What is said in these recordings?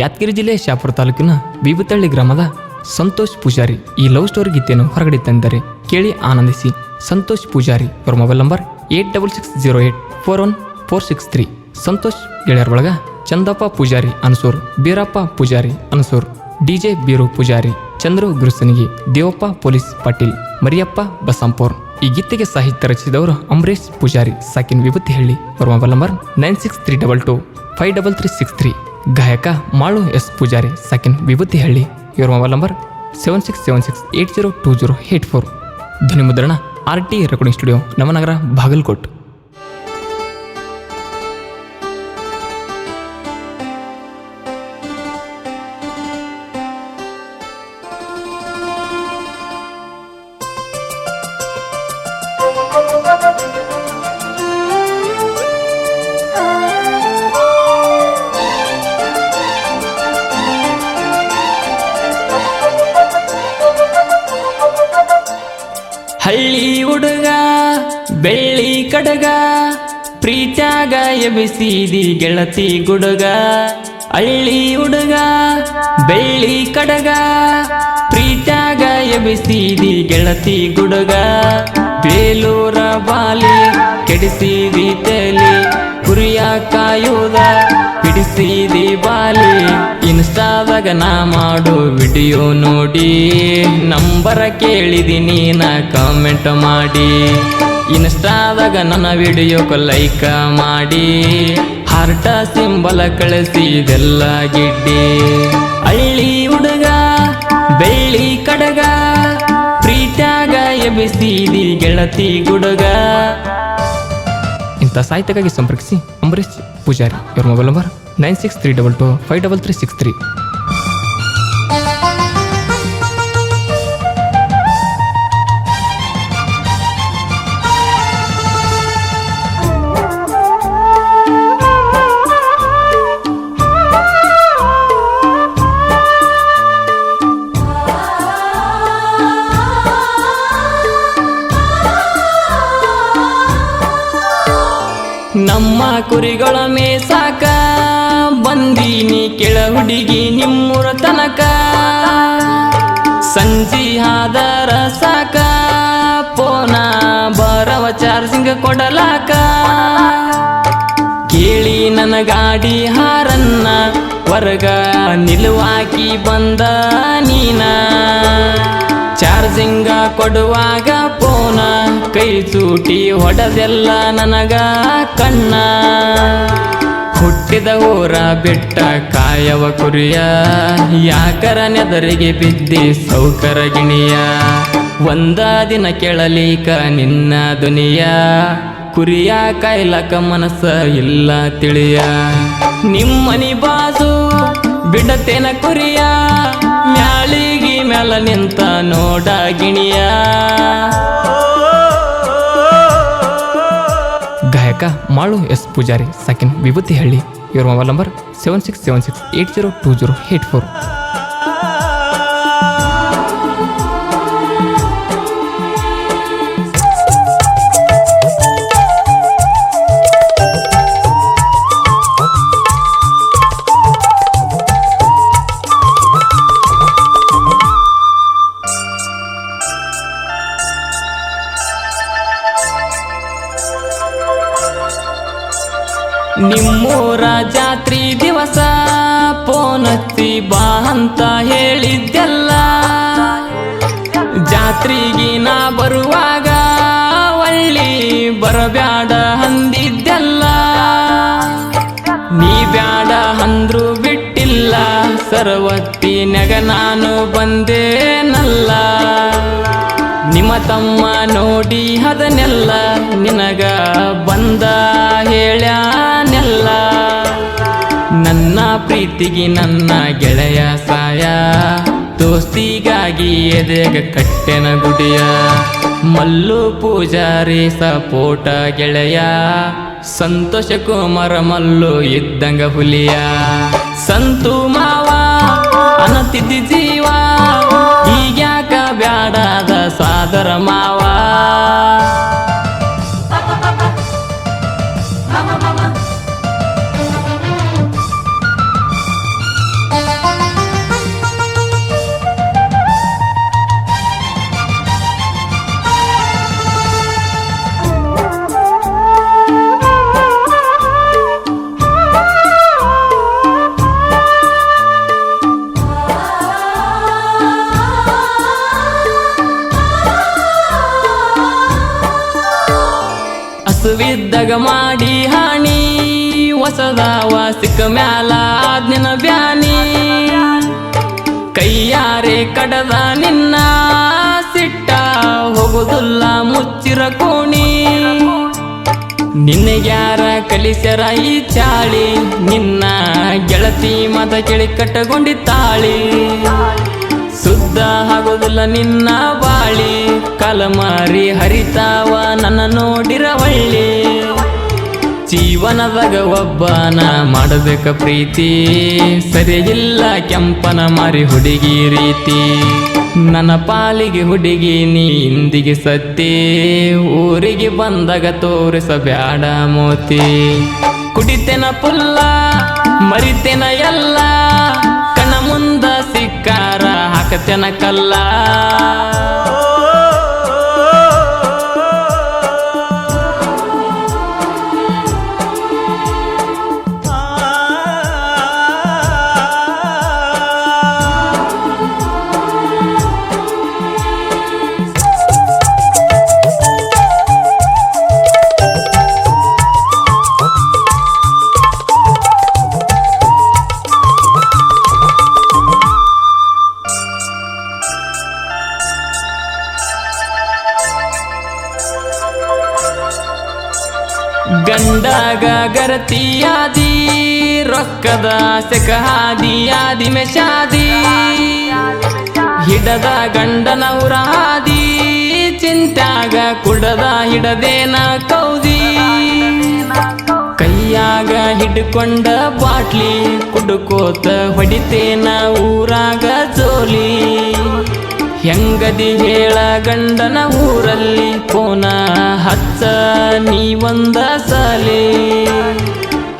ಯಾದಗಿರಿ ಜಿಲ್ಲೆ ಶಾಪುರ ತಾಲೂಕಿನ ಬೀಬತಳ್ಳಿ ಗ್ರಾಮದ ಸಂತೋಷ್ ಪೂಜಾರಿ ಈ ಲವ್ ಸ್ಟೋರಿ ಗೀತೆಯನ್ನು ಹೊರಗಡೆ ತಂದರೆ ಕೇಳಿ ಆನಂದಿಸಿ. ಸಂತೋಷ್ ಪೂಜಾರಿ ಅವರ mobile number eight double six zero eight four one four six three. Santosh ಗೆಳೆಯರ ಒಳಗ ಚಂದಪ್ಪ ಪೂಜಾರಿ ಅನಸೂರ್, ಬೀರಪ್ಪ ಪೂಜಾರಿ ಅನಸೂರ್ ಡಿಜೆ ಬೀರು ಪೂಜಾರಿ, ಚಂದ್ರು ಗುರುಸನಿಗೆ, ದೇವಪ್ಪ ಪೊಲೀಸ್ ಪಾಟೀಲ್, ಮರಿಯಪ್ಪ ಬಸಂಪೂರ್. ಈ ಗೀತೆಗೆ ಸಾಹಿತ್ಯ ರಚಿಸಿದವರು ಅಂಬರೀಶ್ ಪೂಜಾರಿ, ಸಾಕಿನ್ ವಿಭೂತಿ ಹೇಳಿ ಅವರ mobile number nine six three double two, five double three six three. ಗಾಯಕ ಮಾಳು ಎಸ್ ಪೂಜಾರಿ, ಸಕಿನ್ ವಿಭೂತಿಹಳ್ಳಿ ಇವರ mobile number seven six seven six eight zero two zero eight four. ಧ್ವನಿ ಮುದ್ರಣ R T recording studio, Navanagar, Bagalkot. ಕಡಗ ಪ್ರೀತ್ಯಾಗ ಎಬಿಸಿದಿ ಗೆಳತಿ ಗುಡುಗ. ಹಳ್ಳಿ ಹುಡುಗ, ಬೆಳ್ಳಿ ಕಡಗ ಪ್ರೀತ್ಯಾಗ ಎಬಿಸಿದಿ ಗೆಳತಿ ಗುಡುಗ. ಬೇಲೂರ ಬಾಲಿ ಕೆಡಿಸಿದಿ ತಲಿ, ಕುರಿಯ ಕಾಯೋದ ಬಿಡಿಸಿದಿ ಬಾಲಿ. ಇನ್ಸ್ಟಾದಾಗ ನಾ ಮಾಡು ವಿಡಿಯೋ ನೋಡಿ, ನಂಬರ ಕೇಳಿದಿನಿ ನಾ ಕಾಮೆಂಟ್ ಮಾಡಿ. ಇನ್ಸ್ಟಾದಾಗ ನನ್ನ ವಿಡಿಯೋಕ್ಕೆ ಲೈಕ್ ಮಾಡಿ. ಹಾರ್ಟ ಸಿಂಬಲ ಕಳಿಸಿ ಇದೆಲ್ಲ ಗಿಡ್ಡಿ. ಹಳ್ಳಿ ಹುಡುಗ, ಬೆಳ್ಳಿ ಕಡಗ, ಪ್ರೀತ್ಯಾಗ ಎಬ್ಬಿಸಿದಿ ಗೆಳತಿ ಗುಡುಗ. ಇಂಥ ಸಾಹಿತ್ಯಕ್ಕಾಗಿ ಸಂಪರ್ಕಿಸಿ ಅಂಬರೀಶ್ ಪೂಜಾರಿ, ಇವರ mobile number nine six three double two five double three six three ಕುರಿಗಳ ಮೇಸಾಕ. ಬಂದೀನಿ ಕೆಳ ಹುಡುಗಿ ನಿಮ್ಮೂರ ತನಕ. ಸಂಜಿ ಆದರ ಸಾಕ. ಪೋನ ಬರವ ಚಾರ್ಜಿಂಗ್ ಕೊಡಲಾಕ. ಕೇಳಿ ನನ್ನ ಗಾಡಿ ಹಾರನ್ನ. ವರ್ಗ ನಿಲುವಾಕಿ ಬಂದ ನೀನ. ಚಾರ್ಜಿಂಗ ಕೊಡುವಾಗ ಪೋನ ಕೈ ಚೂಟಿ ಹೊಡೆದೆಲ್ಲ ನನಗ ಕಣ್ಣ. ಹುಟ್ಟಿದ ಊರ ಬಿಟ್ಟ ಕಾಯವ ಕುರಿಯ, ಯಾಕರ ನೆದರಿಗೆ ಬಿದ್ದಿ ಸೌಕರ ಗಿಣಿಯ. ಒಂದ ದಿನ ಕೇಳಲಿಕ ನಿನ್ನ ದುನಿಯ ಕುರಿಯ ಕಾಯ್ಲಕ ಮನಸ್ಸ ಇಲ್ಲ ತಿಳಿಯ. ನಿಮ್ಮನಿ ಬಾಸು ಬಿಡತೇನ ಕುರಿಯ ಮ್ಯಾಲ ನಿಂತ ನೋಡ ಗಿಣಿಯ. ಗಾಯಕ ಮಾಳು ಎಸ್ ಪೂಜಾರಿ, ಸಾಕಿನ್ ವಿಭೂತಿ ಹಳ್ಳಿ ಇವರ mobile number seven six seven six eight zero two zero eight four ನಿಮ್ಮೂರ ಜಾತ್ರಿ ದಿವಸ ಪೋನತ್ತಿ ಬಾ ಅಂತ ಹೇಳಿದ್ದೆಲ್ಲ. ಜಾತ್ರಿಗಿ ನಾ ಬರುವಾಗ ಒಳ್ಳಿ ಬರಬ್ಯಾಡ ಅಂದಿದ್ದೆಲ್ಲ. ನೀ ಬ್ಯಾಡ ಅಂದ್ರು ಬಿಟ್ಟಿಲ್ಲ ಸರ್ವತ್ತಿನಾಗ ನಾನು ಬಂದೇನಲ್ಲ. ತಮ್ಮ ನೋಡಿ ಅದನ್ನೆಲ್ಲ ನಿನಗ ಬಂದ ಹೇಳ್ಯಾನೆಲ್ಲ. ನನ್ನ ಪ್ರೀತಿಗೆ ನನ್ನ ಗೆಳೆಯ ಸಾಯ, ದೋಸ್ತಿಗಾಗಿ ಎದೆಗ ಕಟ್ಟೆನ ಗುಡಿಯ. ಮಲ್ಲು ಪೂಜಾರಿ ಸಪೋಟ ಗೆಳೆಯ, ಸಂತೋಷ ಕುಮಾರ ಮಲ್ಲು ಇದ್ದಂಗ ಹುಲಿಯ. ಸಂತು ಮಾವ ಅನತಿದ್ದಿ ಜೀವ ಈಗ್ಯಾಕ ಬ್ಯಾಡದ ભાદરમાં ಮಗುವಿದ್ದಾಗ ಮಾಡಿ ಹಾನಿ ಹೊಸದಾವ ಸಿಕ್ಕ ಮ್ಯಾಲ ಆಜ್ಞನ ಬ್ಯಾನಿ. ಕೈಯಾರೆ ಕಡದ ನಿನ್ನ, ಸಿಟ್ಟ ಹೋಗುದಿಲ್ಲ ಮುಚ್ಚಿರ ಕೋಣಿ. ನಿನಗ್ಯಾರ ಕಲಿಸರ ಈ ಚಾಳಿ, ನಿನ್ನ ಗೆಳತಿ ಮತ ಕೇಳಿ ಕಟ್ಟಗೊಂಡಿತ್ತಾಳಿ ಸುದ್ದ ಆಗೋದಿಲ್ಲ ನಿನ್ನ ಬಾಳಿ, ಕಲಮಾರಿ ಹರಿತಾವ ನನ್ನ ನೋಡಿರ ಒಳ್ಳಿ ಜೀವನದಾಗ ಒಬ್ಬನ ಮಾಡಬೇಕ ಪ್ರೀತಿ. ಸರಿಯಿಲ್ಲ ಕೆಂಪನ ಮಾರಿ ಹುಡುಗಿ ರೀತಿ. ನನ್ನ ಪಾಲಿಗೆ ಹುಡುಗಿ ನೀ ಇಂದಿಗೆ ಸತ್ತಿ. ಊರಿಗೆ ಬಂದಾಗ ತೋರಿಸಬ್ಯಾಡ ಮೋತಿ. ಕುಡಿತೇನ ಪುಲ್ಲ, ಮರಿತೇನ ಎಲ್ಲ. ಕಣ ಮುಂದ ಸಿಕ್ಕಾರ, ಹಾಕತೇನ ಕಲ್ಲ. ಗಂಡಗ ರೊಕ್ಕದ ಸೆಕಹಾದಿಯಾದಿ ಮೆಶಾದಿ. ಹಿಡದ ಗಂಡನ ಉರಾದಿ ಚಿಂತಾಗ ಕುಡದ ಹಿಡದೇನ ಕೌದಿ. ಕೈಯಾಗ ಹಿಡ್ಕೊಂಡ ಬಾಟ್ಲಿ, ಕುಡುಕೋತ ಹೊಡಿತೇನ ಊರಾಗ ಜೋಲಿ. ಹೆಂಗದಿ ಹೇಳ ಗಂಡನ ಊರಲ್ಲಿ ಕೋನ ಹಚ್ಚ ನೀ ಒಂದ ಸಾಲಿ.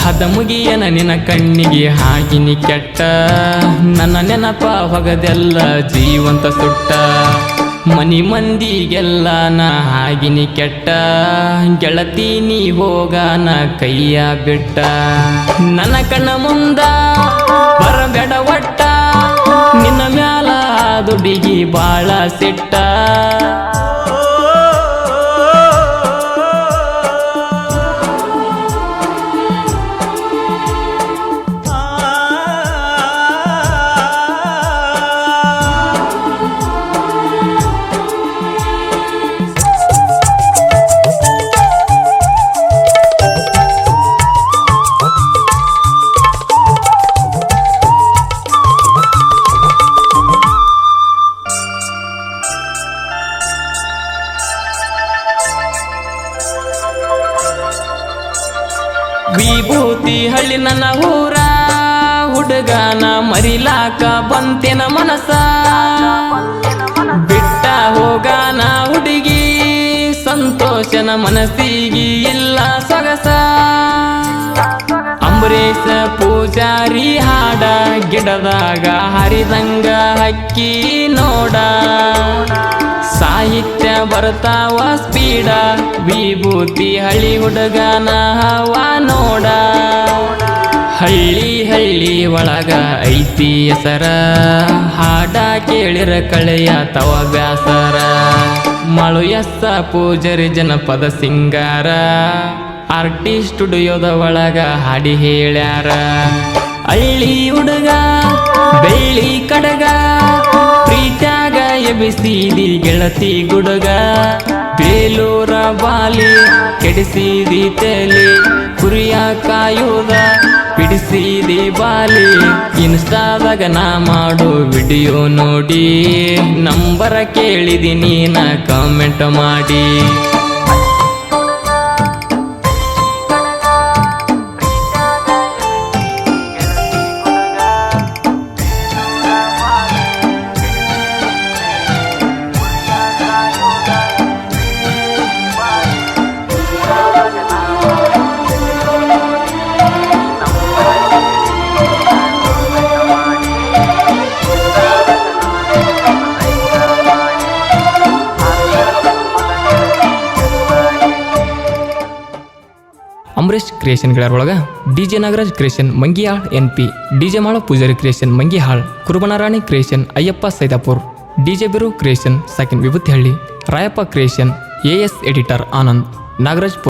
ಹದ ಮುಗಿಯನ ನಿನ ಕಣ್ಣಿಗೆ ಹಾಗಿನಿ ಕೆಟ್ಟ, ನನ್ನ ನೆನಪ ಹೊಗದೆಲ್ಲ ಜೀವಂತ ಸುಟ್ಟ. ಮನಿ ಮಂದಿಗೆಲ್ಲ ನಾ ಹಾಗಿನಿ ಕೆಟ್ಟ, ಗೆಳತಿ ನೀ ಹೋಗಾನ ಕೈಯ ಬಿಟ್ಟ. ನನ್ನ ಕಣ್ಣ ಮುಂದ ಬರಬೇಡ ಒಟ್ಟ, ನಿನ್ನ ಮ್ಯಾಲ ದುಡಿಗಿ ಬಾಳ ಸಿಟ್ಟ. ನನ್ನ ಊರ, ಹುಡುಗನ ಮರಿಲಾಕ ಬಂತೇನ ಮನಸ. ಬಿಟ್ಟ ಹೋಗಾನ ಹುಡುಗಿ, ಸಂತೋಷನ ಮನಸ್ಸಿಗೆ ಇಲ್ಲ ಸೊಗಸ. ಅಂಬರೀಷ ಪೂಜಾರಿ ಹಾಡ ಗಿಡದಾಗ ಹರಿದಂಗ. ಹಕ್ಕಿ ನೋಡ. ಸಾಹಿತ್ಯ ಬರ್ತಾವ ಸ್ಪೀಡ. ವಿಭೂತಿ ಹಳ್ಳಿ ಹುಡುಗನ ಹವ ನೋಡ. ಹಳ್ಳಿ ಹಳ್ಳಿ ಒಳಗ ಐತಿ ಹೆಸರ. ಹಾಡ ಕೇಳಿರ ಕಳೆಯ ತವ ವ್ಯಾಸರ ಮಳು ಎಸ್ಸ ಪೂಜರಿ ಜನಪದ ಸಿಂಗಾರ. ಆರ್ಟಿಸ್ಟ್ ಸ್ಟುಡಿಯೋದ ಒಳಗ ಹಾಡಿ ಹೇಳ್ಯಾರ. ಹಳ್ಳಿ ಹುಡುಗ ಬೆಳ್ಳಿ ಕಡಗ, ಪ್ರೀತ್ಯಾಗ ಎಬಿಸಿದಿ ಗೆಳತಿ ಗುಡುಗ. ಬೇಲೂರ ಬಾಲಿ ಕೆಡಿಸಿದಿ ತಲೆ, ಕುರಿಯ ಕಾಯೋದ ಬಿಡಿಸಿದಿ ಬಾಲಿ. ಇನ್ಸ್ಟಾದಾಗ ನಾ ಮಾಡು ವಿಡಿಯೋ ನೋಡಿ, ನಂಬರ ಕೇಳಿದಿನಿ ನಾ ಕಾಮೆಂಟ್ ಮಾಡಿ. ಅಂಬರೀಶ್ ಕ್ರಿಯೇಷನ್ ಒಳಗೆ D J Nagaraj creation Mangihal N P D J Mala Pujari creation Mangihal ಕುರುಬನಾರಾಣಿ creation Ayyappa Saidapur D J Biru creation ಸಾಕಿನ್ Vibhutihalli, Rayappa creation A S editor Anand, Nagaraj